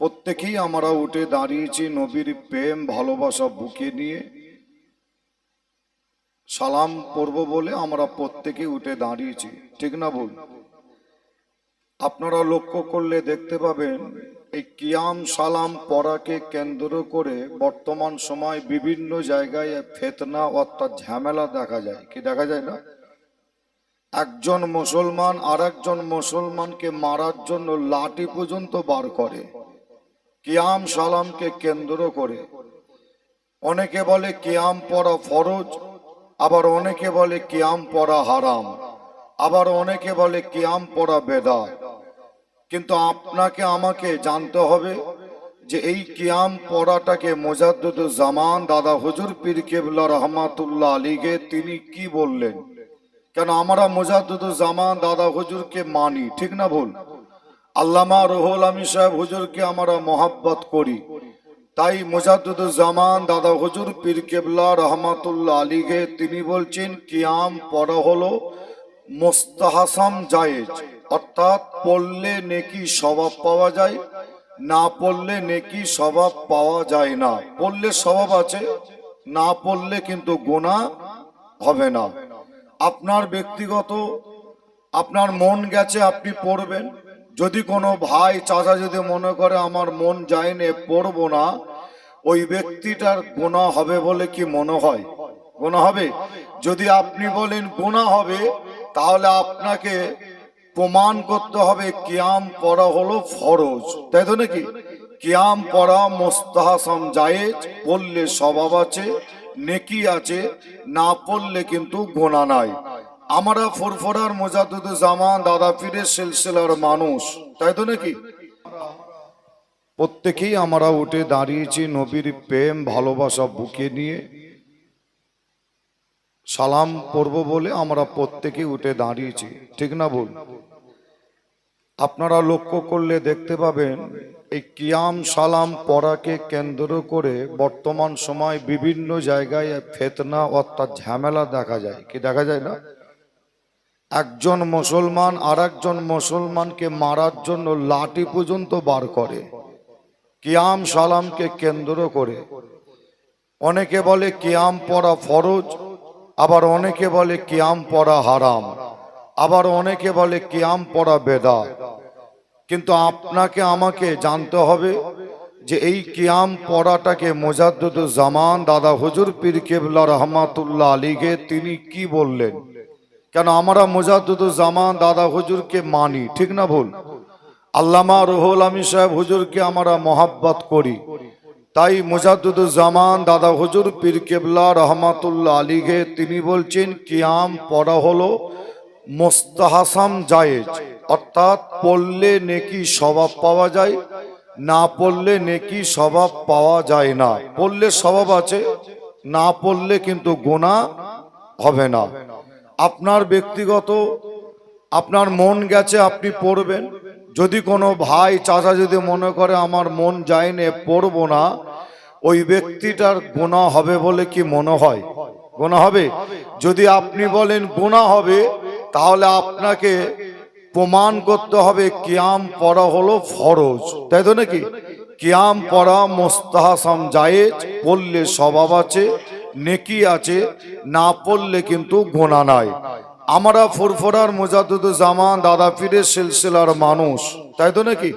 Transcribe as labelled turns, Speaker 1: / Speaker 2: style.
Speaker 1: প্রত্যেকেই আমরা উঠে দাঁড়িয়েছি নবীর প্রেম, ভালোবাসা বুকে নিয়ে। সালাম পড়ব বলে আমরা প্রত্যেকে উঠে দাঁড়িয়েছি, ঠিক না বল আপনারা লক্ষ্য করলে দেখতে পাবেন, এই কিয়াম সালাম পড়াকে কেন্দ্র করে বর্তমান সময় বিভিন্ন জায়গায় ফেতনা অর্থাৎ ঝামেলা দেখা যায়। কি দেখা যায় না? একজন মুসলমান আর একজন মুসলমানকে মারার জন্য লাঠি পর্যন্ত বার করে। কিয়াম সালামকে কেন্দ্র করে। অনেকে বলে কিয়াম পড়া ফরজ, আবার অনেকে বলে কিয়াম পড়া হারাম, আবার অনেকে বলে কিয়াম পড়া বেদা কিন্তু আপনাকে, আমাকে জানতে হবে যে এই কিয়াম পড়াটাকে মোজাদ্দুদ জামান দাদা হুজুর পীর কেবলা রহমাতুল্লাহ আলীকে তিনি কি বললেন? কেন আমরা মোজাদ্দুদ জামান দাদা হুজুরকে মানি, ঠিক না ভুল? আল্লামা রুহুল আমি সাহেব হুজুরকে আমরা মহাব্বত করি। তাই জামান দাদা হুজুর পীর কেবলা রহমাতুল্লাহ আলীকে তিনি বলছেন, কিয়াম পড়া হলো মোস্তাহাসাম জায়েজ। অর্থাৎ পড়লে নেকি স্বভাব পাওয়া যায়, না পড়লে নেকি স্বভাব পাওয়া যায় না। পড়লে স্বভাব আছে, না পড়লে কিন্তু গোনা হবে না। আপনার ব্যক্তিগত, আপনার মন গেছে আপনি পড়বেন যদি কোনো ভাই চাচা যদি মনে করে আমার মন যায়নি, পড়ব না, ওই ব্যক্তিটার গোনা হবে বলে কি মনে হয়? গোনা হবে? যদি আপনি বলেন গোনা হবে, তাহলে আপনাকে প্রমাণ করতে হবে কিয়াম পড়া হলো ফরজ। তাই তো নাকি? কিয়াম পড়া মোস্তাহাসাম জায়েজ, পড়লে স্বভাব আছে, নেকি আছে, না পড়লে কিন্তু গোনা নাই। আমরা ফুরফুরার মোজাদুদ জামান দাদা পীরের সিলসিলার মানুষ, তাই তো নাকি? প্রত্যেকেই আমরা উঠে দাঁড়িয়েছি নবীর প্রেম, ভালোবাসা বুকে নিয়ে। সালাম পড়ব বলে আমরা প্রত্যেকে উঠে দাঁড়িয়েছি, ঠিক না বল আপনারা লক্ষ্য করলে দেখতে পাবেন, এই কিয়াম সালাম পড়াকে কেন্দ্র করে বর্তমান সময় বিভিন্ন জায়গায় ফেতনা অর্থাৎ ঝামেলা দেখা যায়। কি দেখা যায় না? একজন মুসলমান আর একজন মুসলমানকে মারার জন্য লাঠি পর্যন্ত বার করে। কিয়াম সালামকে কেন্দ্র করে। অনেকে বলে কিয়াম পড়া ফরজ, আবার অনেকে বলে কিয়াম পড়া হারাম, আবার অনেকে বলে কিয়াম পড়া বেদা। কিন্তু আপনাকে, আমাকে জানতে হবে যে এই কিয়াম পড়াটাকে মোজাদ্দুদ জামান দাদা হুজুর পীর কেবলা রহমাতুল্লাহ আলীকে তিনি কি বললেন? কেন আমরা মোজাদ্দুদ জামান দাদা হুজুরকে মানি, ঠিক না ভুল? আল্লামা রুহুল আমি সাহেব হুজুরকে আমরা মহাব্বত করি। তাই মুজাদ্দুদ জামান দাদা হুজুর পীর কেবলা রহমাতুল্লাহ আলীকে তিনি বলছেন, কিয়াম পড়া হলো মোস্তাহাসাম জায়েজ, অর্থাৎ পড়লে নেকি স্বভাব পাওয়া যায়, না পড়লে নেকি স্বভাব পাওয়া যায় না। পড়লে স্বভাব আছে, না পড়লে কিন্তু গোনা হবে না। আপনার ব্যক্তিগত, আপনার মন গেছে আপনি পড়বেন। যদি কোনো ভাই চাচা যদি মনে করে আমার মন যায়নি, পড়ব না, ওই ব্যক্তিটার গোনা হবে বলে কি মনে হয়? গোনা হবে? যদি আপনি বলেন গোনা হবে, তাহলে আপনাকে প্রমাণ করতে হবে কিয়াম পড়া হলো ফরজ। তাই তো নাকি? কিয়াম পড়া মোস্তাহাসাম জায়েজ, পড়লে স্বভাব আছে নেকি আছে, না পড়লে কিন্তু গোনা নাই। আমরা ফুরফুরার মুজাদুদ্দুজামান জামান দাদা পীরের সিলসিলার মানুষ, তাই তো নাকি?